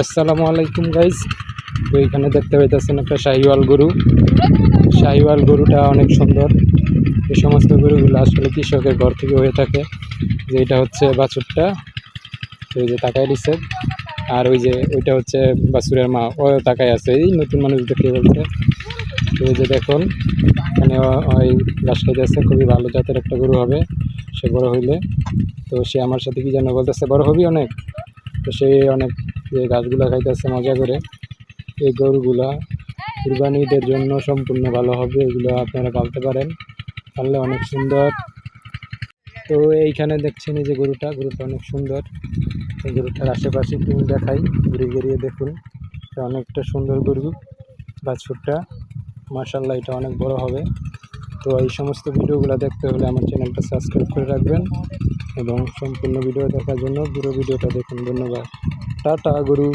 আসসালামু আলাইকুম গাইজ তো এখানে দেখতে পাইতেছেন একটা শাহিওয়াল গরু। শাহিওয়াল গরুটা অনেক সুন্দর। এই সমস্ত গরুগুলো আসলে কৃষকের ঘর থেকে হয়ে থাকে। যে এটা হচ্ছে বাছুরটা। এই যে তাকায় দিচ্ছে আর ওই যে ওইটা হচ্ছে বাছুরের মা। ও তাকায় আছে। এই নতুন মানুষ দেখতে বলছে। তো এই যে দেখুন, এখানে ওই ঘাস খাইতেছে। খুবই ভালো জাতের একটা গরু হবে। সে বড় হইলে। তো সে আমার সাথে কি যেন বলতেছে, বড় হবি অনেক? তো সে অনেক যে গাছগুলা খাইতেছে মজা করে, এই গরুগুলা কুরবানিদের জন্য সম্পূর্ণ ভালো হবে, এগুলো আপনারা পালতে পারেন, পাললে অনেক সুন্দর। তো এইখানে দেখছেন যে গরুটা গরুটা অনেক সুন্দর। এই গরুটার আশেপাশে একটু দেখাই, ঘুরে ঘুরিয়ে দেখুন। অনেকটা সুন্দর গরু, বাছুরটা। মার্শাল্লাহ এটা অনেক বড় হবে। তো এই সমস্ত ভিডিওগুলো দেখতে হলে আমার চ্যানেলটা সাবস্ক্রাইব করে রাখবেন এবং সম্পূর্ণ ভিডিও দেখার জন্য পুরো ভিডিওটা দেখুন। ধন্যবাদ। টাটা গরু